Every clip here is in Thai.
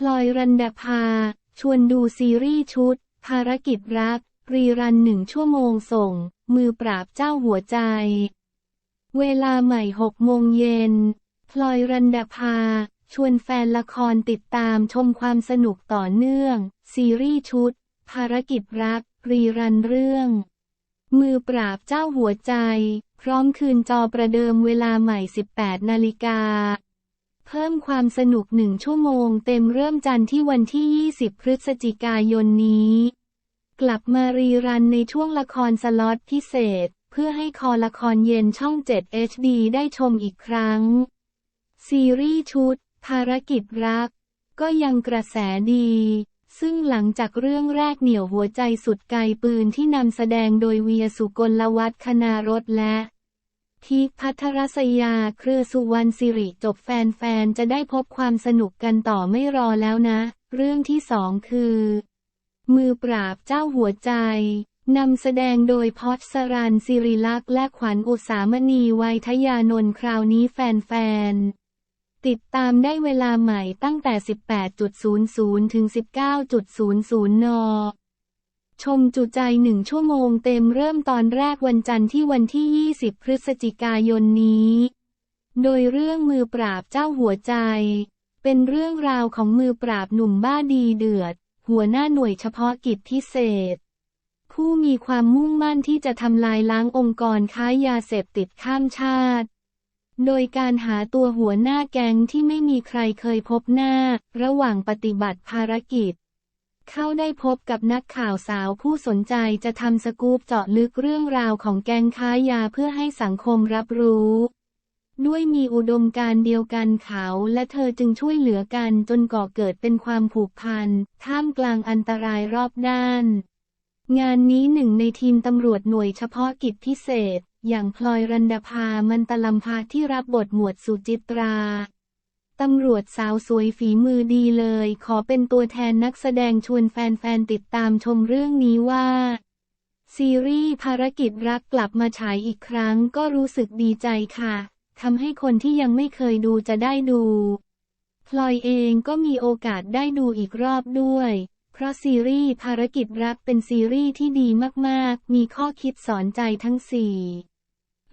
พลอยรันดาภา ชวนดูซีรีส์ชุด ภารกิจรัก รีรันหนึ่งชั่วโมงส่ง มือปราบเจ้าหัวใจ เวลาใหม่หกโมงเย็น พลอยรันดาภา ชวนแฟนละครติดตามชมความสนุกต่อเนื่อง ซีรีส์ชุด ภารกิจรัก รีรันเรื่อง มือปราบเจ้าหัวใจ พร้อมคืนจอประเดิมเวลาใหม่ 18 นาฬิกา เพิ่มความสนุกหนึ่งชั่วโมงเต็มเริ่มจันทร์ที่วันที่ 20 พฤศจิกายนนี้ กลับมารีรันในช่วงละครสล็อตพิเศษ เพื่อให้คอละครเย็นช่อง 7 HD ได้ชมอีกครั้ง ซีรีส์ชุด ภารกิจรัก ก็ยังกระแสดี ซึ่งหลังจากเรื่องแรกเหนี่ยวหัวใจสุดไกลปืนที่นำแสดงโดยเวียสุกลวัฒน์คณารถและ ทีพัทรศยา เครือสุวรรณสิริจบแฟนๆ จะได้พบความสนุกกันต่อไม่รอแล้วนะ เรื่องที่สองคือ มือปราบเจ้าหัวใจนำแสดงโดยพอดสรันสิริลักษ์และขวัญอุสามณีไวยทยานนท์คราวนี้แฟนๆ ติดตามได้เวลาใหม่ตั้งแต่ 18.00 ถึง 19.00 น ชมจุใจหนึ่งชั่วโมงเต็มเริ่มตอนแรกวันจันทร์ที่วันที่ 20 พฤศจิกายนนี้ โดยเรื่องมือปราบเจ้าหัวใจ เป็นเรื่องราวของมือปราบหนุ่มบ้าดีเดือด หัวหน้าหน่วยเฉพาะกิจพิเศษ ผู้มีความมุ่งมั่นที่จะทำลายล้างองค์กรค้ายาเสพติดข้ามชาติ โดยการหาตัวหัวหน้าแก๊งที่ไม่มีใครเคยพบหน้า ระหว่างปฏิบัติภารกิจ เข้าได้พบกับนักข่าวสาวผู้สนใจจะทำสกู๊ปเจาะลึกเรื่องราวของแก๊งค้ายาเพื่อให้สังคมรับรู้ ด้วยมีอุดมการเดียวกันเขาและเธอจึงช่วยเหลือกันจนก่อเกิดเป็นความผูกพัน ท่ามกลางอันตรายรอบด้าน งานนี้หนึ่งในทีมตำรวจหน่วยเฉพาะกิจพิเศษ อย่างพลอยรันดาภามันตลัมพาที่รับบทหมวดสุจิตรา ตำรวจสาวสวยฝีมือดีเลย ขอเป็นตัวแทนนักแสดงชวนแฟนๆติดตามชมเรื่องนี้ว่า ซีรีส์ภารกิจรักกลับมาฉายอีกครั้งก็รู้สึกดีใจค่ะทำให้คนที่ยังไม่เคยดูจะได้ดู พลอยเองก็มีโอกาสได้ดูอีกรอบด้วย เพราะซีรีส์ภารกิจรักเป็นซีรีส์ที่ดีมากๆ มีข้อคิดสอนใจทั้งสี่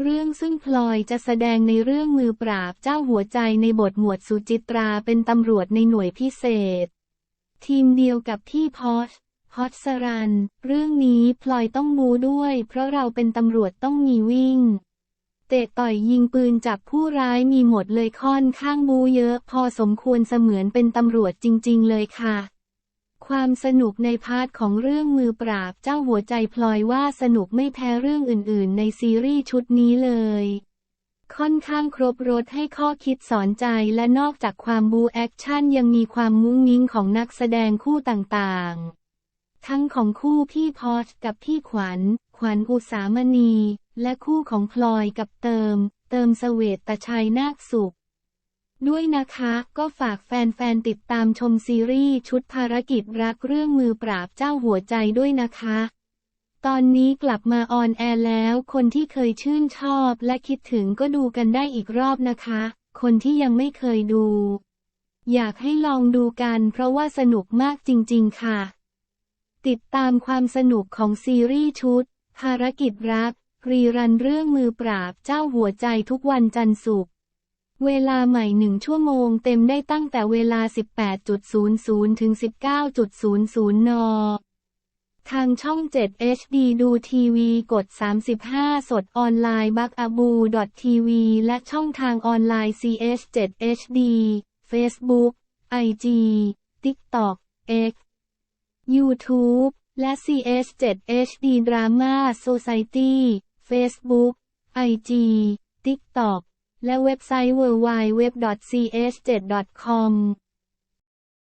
เรื่องซึ่งพลอยจะแสดงในเรื่องมือปราบเจ้าหัวใจในบทหมวดสุจิตราเป็นตำรวจในหน่วยพิเศษ ทีมเดียวกับที่พอชพอชสรัน เรื่องนี้พลอยต้องมูด้วย เพราะเราเป็นตำรวจต้องมีวิ่ง เตะต่อยยิงปืนจับผู้ร้ายมีหมดเลยค่อนข้างมูเยอะ พอสมควรเสมือนเป็นตำรวจจริง ๆ เลยค่ะ ความสนุกในพาร์ทของเรื่องมือปราบเจ้าหัวใจพลอยว่าสนุกไม่แพ้เรื่องอื่นๆ ในซีรีส์ชุดนี้เลย ค่อนข้างครบรถให้ข้อคิดสอนใจและนอกจากความบูแอคชั่นยังมีความมุ้งมิ้งของนักแสดงคู่ต่างๆ ทั้งของคู่พี่พอชกับพี่ขวัญ ขวัญอุสามณี และคู่ของพลอยกับเติม เติมเสวตตชัยนาคสุข ด้วยนะคะ ก็ฝากแฟนๆติดตามชมซีรีส์ชุดภารกิจรักเรื่องมือปราบเจ้าหัวใจด้วยนะคะ ตอนนี้กลับมาออนแอร์แล้ว คนที่เคยชื่นชอบและคิดถึงก็ดูกันได้อีกรอบนะคะ คนที่ยังไม่เคยดู อยากให้ลองดูกันเพราะว่าสนุกมากจริงๆค่ะ ติดตามความสนุกของซีรีส์ชุด ภารกิจรักรีรันเรื่องมือปราบเจ้าหัวใจทุกวันจันทร์ศุกร์ เวลาใหม่หนึ่งชั่วโมงเต็มได้ตั้งแต่เวลา 18.00 ถึง 19.00 น ทางช่อง 7 HD ดูทีวีกด 35 สดออนไลน์บักอบูทีวีและช่องทางออนไลน์ CS 7 HD Facebook IG TikTok X YouTube และ CS 7 HD Drama Society Facebook IG TikTok และเว็บไซต์ www.cs7.com